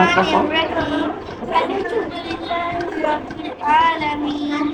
الرحمن الرحيم الحمد لله رب العالمين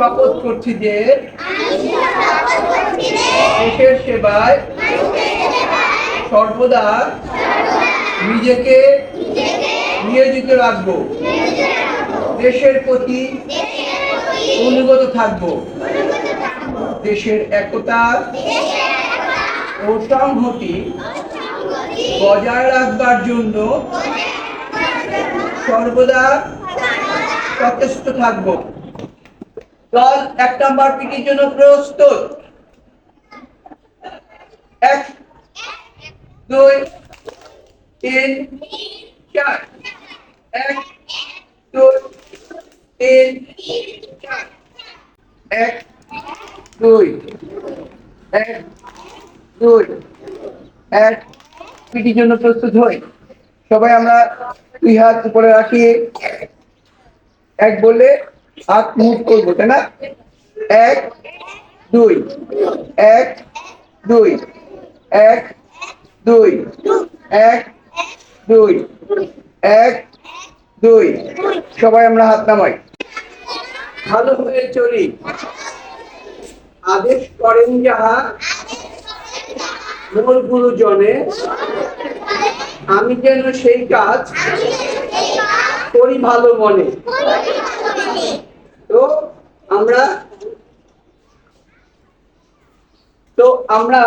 শপথ করছি যে দেশের সেবায় সর্বদা নিজেকে নিয়োজিত রাখব। দেশের প্রতি অনুগত থাকব। দেশের একতা ও সংহতি বজায় রাখবার জন্য সর্বদা সচেষ্ট থাকব। দল এক নাম্বার পিটির জন্য প্রস্তুত। এক, দুই, তিন, চার। এক, দুই, তিন, চার। এক, দুই এক দুই, এক। পিটির জন্য প্রস্তুত হই। সবাই আমরা দুই হাত উপরে রাখি এক বলে হাত মুভ করব, তাই না? এক, দুই এক দুই এক দুই এক দুই এক, দুই। সবাই আমরা হাত নামাই। ভালো হয়ে চলি। আদেশ করেন যাহা মোর গুরুজনে আমি যেন সেই কাজ করি ভালো মনে। তো আমরা তো আমরা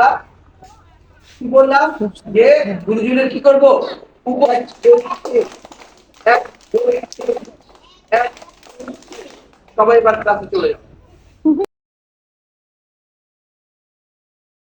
কি বললাম যে গুরুজনের কি করব? সবাই এবার ক্লাসে চলে যাও।